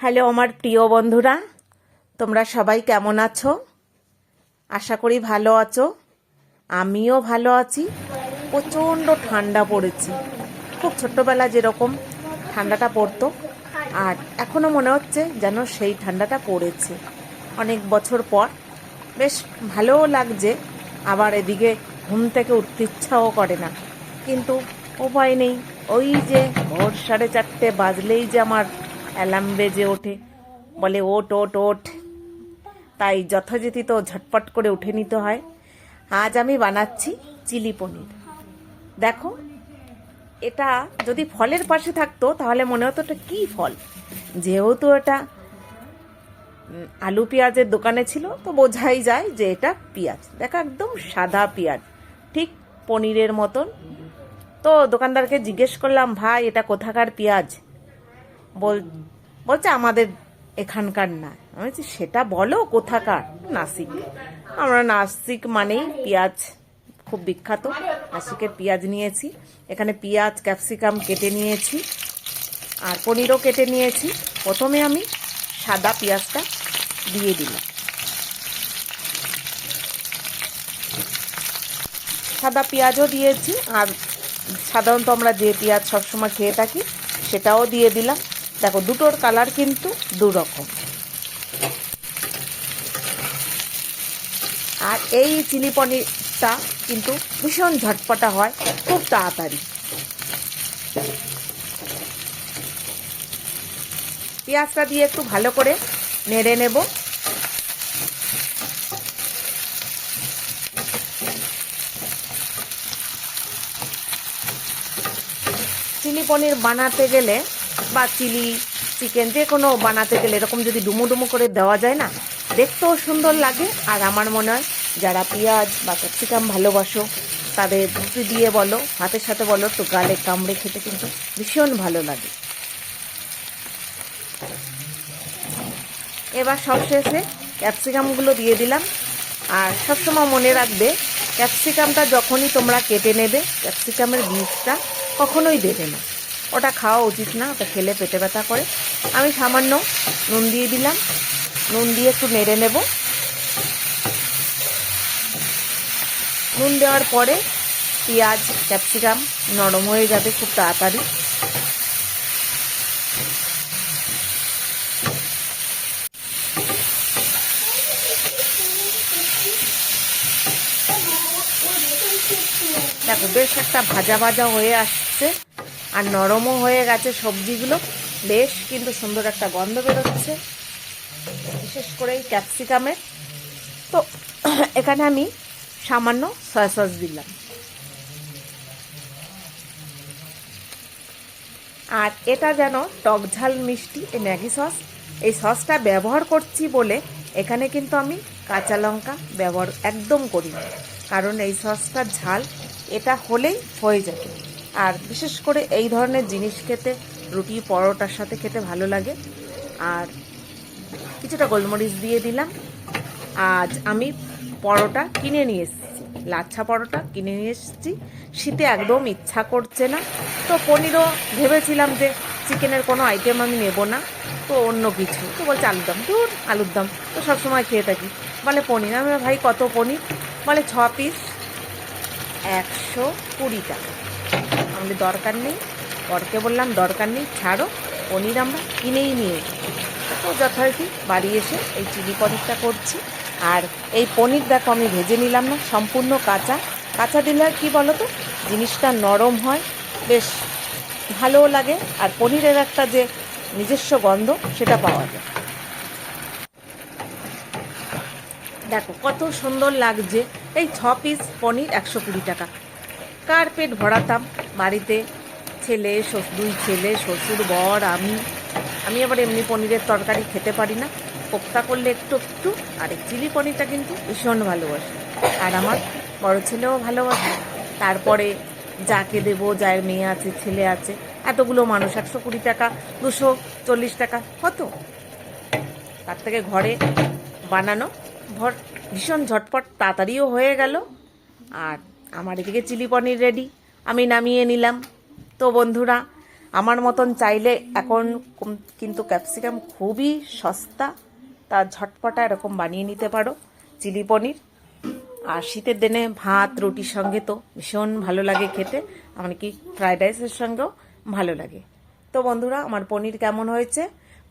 Hello আমার প্রিয় বন্ধুরা, তোমরা সবাই কেমন আছো? আশা করি ভালো আছো। আমিও ভালো আছি। প্রচণ্ড ঠান্ডা পড়েছে। খুব ছোট্টবেলা যেরকম ঠান্ডাটা পড়তো, আর এখনও মনে হচ্ছে যেন সেই ঠান্ডাটা পড়েছে। অনেক বছর পর বেশ ভালোও লাগছে, আবার এদিকে ঘুম থেকে উঠতে ইচ্ছাও করে না। কিন্তু উপায় নেই, ওই যে ভোর সাড়ে চারটে বাজলেই যে আমার অ্যালার্ম বেজে ওঠে, বলে ওট ওট ওট। তাই যথাযথি তো ঝটপট করে উঠে নিতে হয়। আজ আমি বানাচ্ছি চিলি পনির। দেখো, এটা যদি ফলের পাশে থাকতো, তাহলে মনে হতো এটা কী ফল? যেহেতু এটা আলু পেঁয়াজের দোকানে ছিল, তো বোঝাই যায় যে এটা পেঁয়াজ। দেখো, একদম সাদা পেঁয়াজ। ঠিক পনিরের মতন। তো দোকানদারকে জিজ্ঞেস করলাম, ভাই, এটা কোথাকার পেঁয়াজ? বল, বলছে আমাদের এখানকার না। আমি বলছি, সেটা বলো, কোথাকার? নাসিক। আমরা নাসিক মানেই পেঁয়াজ, খুব বিখ্যাত। নাসিকের পেঁয়াজ নিয়েছি। এখানে পেঁয়াজ, ক্যাপসিকাম কেটে নিয়েছি। আর পনিরও কেটে নিয়েছি। প্রথমে আমি সাদা পেঁয়াজটা দিয়ে দিলাম। সাদা পেঁয়াজও দিয়েছি। আর সাধারণত আমরা যে পেঁয়াজ সবসময় খেয়ে থাকি, সেটাও দিয়ে দিলাম। দেখো, দুটোর কালার কিন্তু দু রকম আর এই চিলি পনিরটা কিন্তু ভীষণ ঝটপটা হয়, খুব তাড়াতাড়ি। পেঁয়াজটা দিয়ে একটু ভালো করে নেড়ে নেব। চিলি পনির বানাতে গেলে বা চিলি, চিকেন, যে কোনো বানাতে গেলে এরকম যদি ডুমো ডুমো করে দেওয়া যায় না, দেখতেও সুন্দর লাগে। আর আমার মনে হয় যারা পেঁয়াজ বা ক্যাপসিকাম ভালোবাসো, তাদের রুটি দিয়ে বলো হাতের সাথে বলো, তো গালে কামড়ে খেতে কিন্তু ভীষণ ভালো লাগে। এবার সবশেষে ক্যাপসিকামগুলো দিয়ে দিলাম। আর সবসময় মনে রাখবে, ক্যাপসিকামটা যখনই তোমরা কেটে নেবে, ক্যাপসিকামের বীজটা কখনোই দেবে না। ওটা খাওয়া উচিত না, ওটা খেলে পেটে ব্যথা করে। আমি সামান্য নুন দিয়ে দিলাম। নুন দিয়ে একটু নেড়ে নেব। নুন দেওয়ার পরে পেঁয়াজ, ক্যাপসিকাম নরম হয়ে যাবে খুব তাড়াতাড়ি। দেখো, বেশ একটা ভাজা ভাজা হয়ে আসছে। আর নরমও হয়ে গেছে সবজিগুলো। বেশ কিন্তু সুন্দর একটা গন্ধ বেরোচ্ছে। বিশেষ করে এই ক্যাপসিকামের তো এখানে আমি সামান্য সয়া সস দিলাম। আর এটা যেন টক ঝাল মিষ্টি, এই ম্যাগি সস। এই সসটা ব্যবহার করছি বলে এখানে কিন্তু আমি কাঁচা লঙ্কা ব্যবহার একদম করি না কারণ এই সসটার ঝাল এটা হলেই হয়ে যাবে। আর বিশেষ করে এই ধরনের জিনিস খেতে, রুটি, পরোটার সাথে খেতে ভালো লাগে। আর কিছুটা গোলমরিচ দিয়ে দিলাম। আজ আমি পরোটা কিনে নিয়ে এসেছি। লাচ্ছা পরোটা কিনে নিয়ে এসেছি। শীতে একদম ইচ্ছা করছে না। তো পনিরও ভেবেছিলাম যে চিকেনের কোনো আইটেম আমি নেব না, তো অন্য কিছু। তো বলছে, আলুর দম। দূর, আলুর দম। তো সবসময় খেয়ে থাকি। বলে, পনির? আমি ভাই, কত পনির? বলে, ছ পিস একশো কুড়ি টাকা। আমাদের দরকার নেই। বরকে বললাম, দরকার নেই, ছাড়ো, পনির আমরা কিনেই নিয়ে। তো যথারীতি বাড়ি এসে এই চিলি পনিরটা করছি। আর এই পনির দেখো, আমি ভেজে নিলাম না, সম্পূর্ণ কাঁচা। কাঁচা দিলে কী বলো তো জিনিসটা নরম হয়, বেশ ভালোও লাগে। আর পনিরের একটা যে নিজস্ব গন্ধ, সেটা পাওয়া যায়। দেখো, কত সুন্দর লাগছে। এই ছ পিস পনির একশো কুড়ি টাকা। কার পেট ভরাতাম। বাড়িতে ছেলে দুই ছেলে, শ্বশুর, বর, আমি। আমি আবার এমনি পনিরের তরকারি খেতে পারি না। কোপ্তা করলে একটু একটু, আর এই চিলি পনিরটা কিন্তু ভীষণ ভালোবাসি। আর আমার বড় ছেলেও ভালোবাসে। তারপরে যাকে দেবো, যার মেয়ে আছে, ছেলে আছে, এতগুলো মানুষ, একশো কুড়ি টাকা, দুশো চল্লিশ টাকা, কত? তার থেকে ঘরে বানানো ভর, ভীষণ ঝটপট, তাড়াতাড়িও হয়ে গেল। আর আমার এদিকে চিলি পনির রেডি আমি নামিয়ে নিলাম। তো বন্ধুরা, আমার মতন চাইলে এখন কিন্তু ক্যাপসিকাম খুবই সস্তা। তা ঝটপটা এরকম বানিয়ে নিতে পারো, চিলি পনির। আর শীতের দিনে ভাত, রুটির সঙ্গে তো ভীষণ ভালো লাগে খেতে। এমনকি ফ্রাইড রাইসের সঙ্গেও ভালো লাগে। তো বন্ধুরা, আমার পনির কেমন হয়েছে?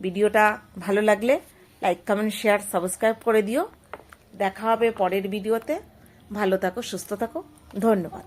ভিডিওটা ভালো লাগলে লাইক কমেন্ট শেয়ার সাবস্ক্রাইব করে দিও। দেখা হবে পরের ভিডিওতে। ভালো থাকো, সুস্থ থাকো। ধন্যবাদ।